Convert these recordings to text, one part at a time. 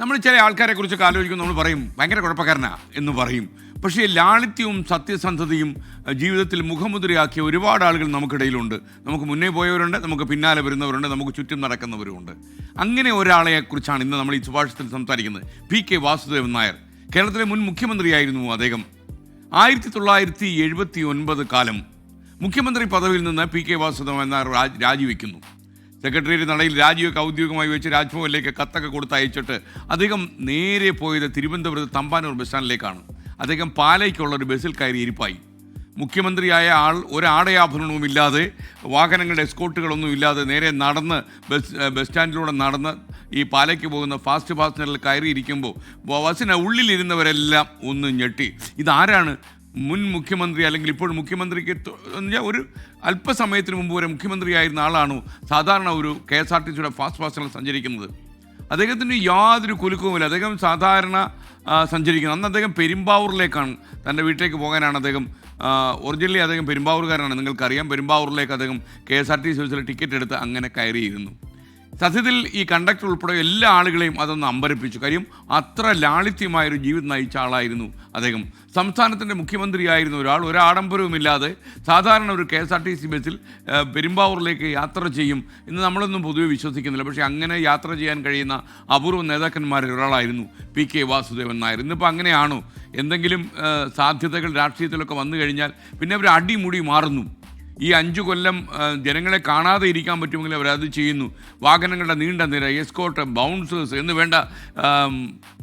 നമ്മൾ ചില ആൾക്കാരെ കുറിച്ചൊക്കെ ആലോചിക്കുമ്പോൾ നമ്മൾ പറയും ഭയങ്കര കുഴപ്പക്കാരനാ എന്ന് പറയും. പക്ഷേ ലാളിത്യവും സത്യസന്ധതയും ജീവിതത്തിൽ മുഖമുദ്രയാക്കിയ ഒരുപാട് ആളുകൾ നമുക്കിടയിലുണ്ട്. നമുക്ക് മുന്നേ പോയവരുണ്ട് നമുക്ക് പിന്നാലെ വരുന്നവരുണ്ട് നമുക്ക് ചുറ്റും നടക്കുന്നവരുണ്ട് അങ്ങനെ ഒരാളെക്കുറിച്ചാണ് ഇന്ന് നമ്മൾ ഈ സുഭാഷത്തിൽ സംസാരിക്കുന്നത്. പി കെ വാസുദേവൻ നായർ കേരളത്തിലെ മുൻ മുഖ്യമന്ത്രിയായിരുന്നു അദ്ദേഹം. ആയിരത്തി തൊള്ളായിരത്തി എഴുപത്തി ഒൻപത് കാലം മുഖ്യമന്ത്രി പദവിയിൽ നിന്ന് പി കെ വാസുദേവൻ നായർ രാജിവെക്കുന്നു. സെക്രട്ടേറിയറ്റ് നടയിൽ രാജിയൊക്കെ ഔദ്യോഗികമായി വെച്ച് രാജ്ഭവനിലേക്ക് കത്തൊക്കെ കൊടുത്ത് അയച്ചിട്ട് അദ്ദേഹം നേരെ പോയത് തിരുവനന്തപുരത്ത് തമ്പാനൂർ ബസ് സ്റ്റാൻഡിലേക്കാണ്. അദ്ദേഹം പാലയ്ക്കുള്ള ഒരു ബസ്സിൽ കയറി ഇരിപ്പായി. മുഖ്യമന്ത്രിയായ ആൾ ഒരാടയാഭരണവും ഇല്ലാതെ വാഹനങ്ങളുടെ എസ്കോട്ടുകളൊന്നും ഇല്ലാതെ നേരെ നടന്ന് ബസ് ബസ് സ്റ്റാൻഡിലൂടെ നടന്ന് ഈ പാലയ്ക്ക് പോകുന്ന ഫാസ്റ്റ് ഫാസ്റ്റനറിൽ കയറിയിരിക്കുമ്പോൾ ബസ്സിന് ഉള്ളിലിരുന്നവരെല്ലാം ഒന്ന് ഞെട്ടി. ഇതാരാണ് മുൻ മുഖ്യമന്ത്രി അല്ലെങ്കിൽ ഇപ്പോൾ മുഖ്യമന്ത്രിക്ക് ഒരു അല്പസമയത്തിന് മുമ്പ് വരെ മുഖ്യമന്ത്രിയായിരുന്ന ആളാണ് സാധാരണ ഒരു കെ എസ് ആർ ടി സിയുടെ ഫാസ്റ്റ് ഫാസ്റ്റിൽ സഞ്ചരിക്കുന്നത്. അദ്ദേഹത്തിന് യാതൊരു കുലുക്കവുമില്ല. അദ്ദേഹം സാധാരണ സഞ്ചരിക്കുന്നു. സഞ്ചരിക്കുന്നത് അന്ന് അദ്ദേഹം പെരുമ്പാവൂരിലേക്കാണ് തന്റെ വീട്ടിലേക്ക് പോകാനാണ് അദ്ദേഹം ഒറിജിനലി അദ്ദേഹം പെരുമ്പാവൂർകാരനാണ്. നിങ്ങൾക്കറിയാം പെരുമ്പാവൂരിലേക്ക് അദ്ദേഹം K S R T C ബസ്സിൽ ടിക്കറ്റ് എടുത്ത് അങ്ങനെ കയറിയിരുന്നു. സത്യത്തിൽ ഈ കണ്ടക്ടർ ഉൾപ്പെടെ എല്ലാ ആളുകളെയും അതൊന്ന് അമ്പരപ്പിച്ചു. കാര്യം അത്ര ലാളിത്യമായൊരു ജീവിതം നയിച്ച ആളായിരുന്നു അദ്ദേഹം. സംസ്ഥാനത്തിന്റെ മുഖ്യമന്ത്രിയായിരുന്ന ഒരാൾ ഒരാഡംബരവുമില്ലാതെ സാധാരണ ഒരു K S R T C ബസ്സിൽ പെരുമ്പാവൂരിലേക്ക് യാത്ര ചെയ്യും എന്ന് നമ്മളൊന്നും പൊതുവെ വിശ്വസിക്കുന്നില്ല. പക്ഷേ അങ്ങനെ യാത്ര ചെയ്യാൻ കഴിയുന്ന അപൂർവ നേതാക്കന്മാരിൽ ഒരാളായിരുന്നു പി കെ വാസുദേവൻ നായർ. ഇന്നിപ്പോൾ അങ്ങനെയാണോ? എന്തെങ്കിലും സാധ്യതകൾ രാഷ്ട്രീയത്തിലൊക്കെ വന്നു കഴിഞ്ഞാൽ പിന്നെ അവർ അടിമുടി മാറുന്നു. ഈ അഞ്ചു കൊല്ലം ജനങ്ങളെ കാണാതെ ഇരിക്കാൻ പറ്റുമെങ്കിൽ അവരത് ചെയ്യുന്നു. വാഹനങ്ങളുടെ നീണ്ട നിര എസ്കോട്ട് ബൗൺസേഴ്സ് എന്ന് വേണ്ട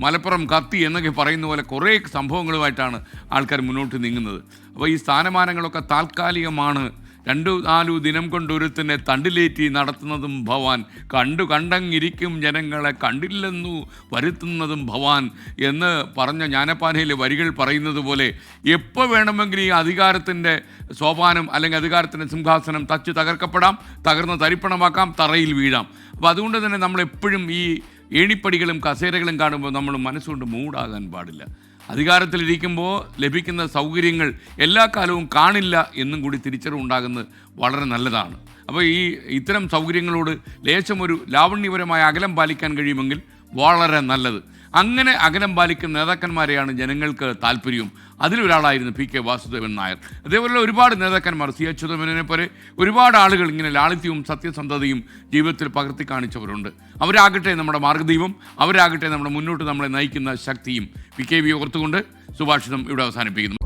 മലപ്പുറം കത്തി എന്നൊക്കെ പറയുന്ന പോലെ കുറേ സംഭവങ്ങളുമായിട്ടാണ് ആൾക്കാർ മുന്നോട്ട് നീങ്ങുന്നത്. അപ്പോൾ ഈ സ്ഥാനമാനങ്ങളൊക്കെ താൽക്കാലികമാണ് രണ്ടു നാലു ദിനം കൊണ്ടൊരുത്തിനെ തണ്ടിലേറ്റി നടത്തുന്നതും ഭവാൻ കണ്ടു കണ്ടങ്ങിരിക്കും ജനങ്ങളെ കണ്ടില്ലെന്നു വരുത്തുന്നതും ഭവാൻ എന്ന് പറഞ്ഞ ജ്ഞാനപ്പാനയിലെ വരികൾ പറയുന്നത് പോലെ എപ്പോൾ വേണമെങ്കിലും ഈ അധികാരത്തിന്റെ സോപാനം അല്ലെങ്കിൽ അധികാരത്തിന്റെ സിംഹാസനം തച്ചു തകർക്കപ്പെടാം തകർന്ന് തരിപ്പണമാക്കാം തറയിൽ വീഴാം. അപ്പോൾ അതുകൊണ്ട് തന്നെ നമ്മളെപ്പോഴും ഈ ഏണിപ്പടികളും കസേരകളും കാണുമ്പോൾ നമ്മൾ മനസ്സുകൊണ്ട് മൂടാകാൻ പാടില്ല. അധികാരത്തിലിരിക്കുമ്പോൾ ലഭിക്കുന്ന സൗകര്യങ്ങൾ എല്ലാ കാലവും കാണില്ല എന്നും കൂടി തിരിച്ചറിവുണ്ടാകുന്നത് വളരെ നല്ലതാണ്. അപ്പോൾ ഈ ഇത്തരം സൗകര്യങ്ങളോട് ലേശം ഒരു ലാവണ്യപരമായ അകലം പാലിക്കാൻ കഴിയുമെങ്കിൽ വളരെ നല്ലത്. അങ്ങനെ അകലം പാലിക്കുന്ന നേതാക്കന്മാരെയാണ് ജനങ്ങൾക്ക് താല്പര്യവും. അതിലൊരാളായിരുന്നു പി കെ വാസുദേവൻ നായർ. അതേപോലെ ഒരുപാട് നേതാക്കന്മാർ സി അച്യുതമേനനെ പോലെ ഒരുപാട് ആളുകൾ ഇങ്ങനെ ലാളിത്യവും സത്യസന്ധതയും ജീവിതത്തിൽ പകർത്തി കാണിച്ചവരുണ്ട്. അവരാകട്ടെ നമ്മുടെ മാർഗദീപം അവരാകട്ടെ നമ്മുടെ മുന്നോട്ട് നമ്മളെ നയിക്കുന്ന ശക്തിയും പി കെ വി ഓർത്തുകൊണ്ട് സുഭാഷിതം ഇവിടെ അവസാനിപ്പിക്കുന്നു.